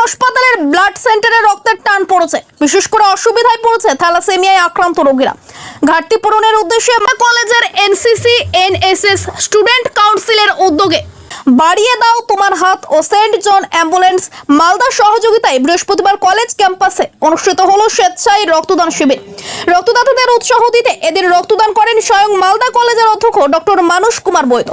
হাসপাতালের ব্লাড সেন্টারে রক্তের টান পড়েছে। বিশেষ করে অসুবিধায় পড়েছে থ্যালাসেমিয়ায় আক্রান্ত রোগীরা। ঘাটতি পূরণের উদ্দেশ্যে কলেজের এনসিসি, এনএসএস স্টুডেন্ট কাউন্সিলের উদ্যোগে বাড়িয়ে দাও তোমার হাত ও সেন্ট জন অ্যাম্বুলেন্স মালদা সহযোগিতায় বৃহস্পতিবার কলেজ ক্যাম্পাসে অনুষ্ঠিত হলো স্বেচ্ছায় রক্তদান শিবির। রক্তদাতাদের উৎসাহ দিতে এদিন রক্তদান করেন স্বয়ং মালদা কলেজের অধ্যক্ষ ডক্টর মানস কুমার বৈদ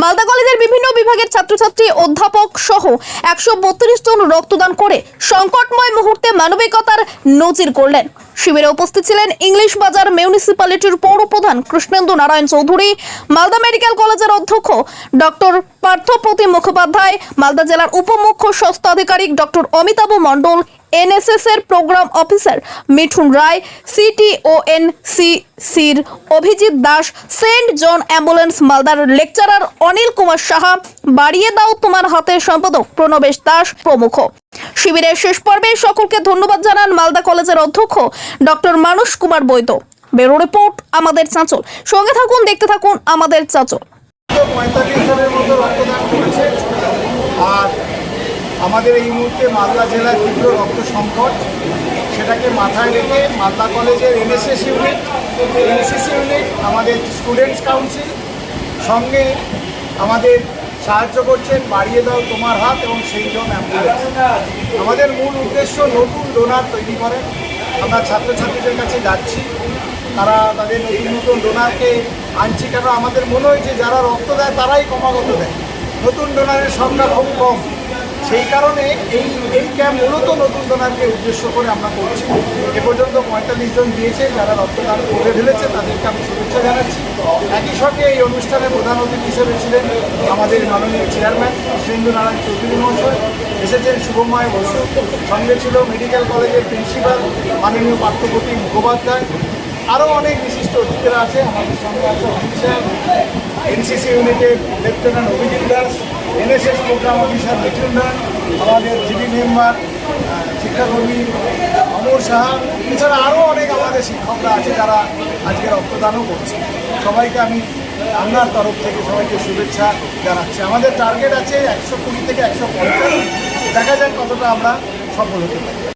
মালদা কলেজের বিভিন্ন বিভাগের ছাত্রছাত্রী, অধ্যাপক সহ একশো বত্রিশ জন রক্তদান করে সংকটময় মুহূর্তে মানবিকতার নজির করলেন শিবিরে উপস্থিত ছিলেন ইংলিশ বাজার মিউনিসিপ্যালিটির পৌর প্রধান কৃষ্ণেন্দু নারায়ণ চৌধুরী, মালদা মেডিকেল কলেজের অধ্যক্ষ ডক্টর পার্থপ্রতিম মুখোপাধ্যায়, মালদা জেলার উপমুখ্য স্বাস্থ্য আধিকারিক ডক্টর অমিতাভ মণ্ডল এনএসএস এর প্রোগ্রাম অফিসার মিঠুন রায় সিটিওএন সির Abhijit Das, saint John ambulance মালদার লেকচারার অনিল কুমার সাহা, বাড়িয়ে দাও তোমার হাতের সম্পাদক প্রণবেশ দাস প্রমুখ। শিবিরের শেষ পর্বে সকলকে ধন্যবাদ জানান মালদা কলেজের অধ্যক্ষ doctor Manas Kumar Baidya. Bureau report, আমাদের চাঁচল। সঙ্গে থাকুন, দেখতে থাকুন, আমাদের চাঁচল পঁয়তাল্লিশ জনের মতো রক্তদান করেছে আর আমাদের এই মুহূর্তে মালদা জেলার তীব্র রক্ত সংকট। সেটাকে মাথায় রেখে মালদা কলেজের এনএসএস ইউনিট এনসিসি ইউনিট আমাদের স্টুডেন্টস কাউন্সিল সঙ্গে আমাদের সাহায্য করছেন বাড়িয়ে দাও তোমার হাত এবং সেই জন অ্যাম্বুলেন্স আমাদের মূল উদ্দেশ্য নতুন ডোনার তৈরি করেন আমরা ছাত্রছাত্রীদের কাছে যাচ্ছি। তারা তাদের নতুন নতুন ডোনারকে আনছি। কেন আমাদের মনে হয়েছে যারা রক্ত দেয় তারাই ক্রমাগত দেয়। নতুন ডোনারের সংখ্যা খুব কম। সেই কারণে এই এই ক্যাম্প মূলত নতুন ডোনারকে উদ্দেশ্য করে আমরা করছি। এ পর্যন্ত পঁয়তাল্লিশ জন দিয়েছে, যারা রক্তদান করে ফেলেছে, তাদেরকে আমি শুভেচ্ছা জানাচ্ছি। একই সঙ্গে এই অনুষ্ঠানে প্রধান অতিথি হিসেবে ছিলেন আমাদের মাননীয় চেয়ারম্যান কৃষ্ণেন্দু নারায়ণ চৌধুরী মহাশয়, এসেছেন শুভময় বসু, সঙ্গে ছিল মেডিকেল কলেজের প্রিন্সিপাল, মাননীয় পার্থপতি মুখোপাধ্যায় আরও অনেক বিশিষ্ট অতিথিরা আছে, আমাদের সঙ্গে আছে অমিত স্যার এনসিসি ইউনিটের lieutenant Abhijit Das NSS programme officer Mithun Roy আমাদের জিবি মেম্বার শিক্ষাকর্মী অমর সাহা, এছাড়া আরও অনেক আমাদের শিক্ষকরা আছে যারা আজকে রক্তদানও করছে। সবাইকে আমি আপনার তরফ থেকে সবাইকে শুভেচ্ছা জানাচ্ছি। আমাদের টার্গেট আছে একশো কুড়ি থেকে একশো পঞ্চাশ। দেখা যাক কতটা আমরা সফল হতে পারি।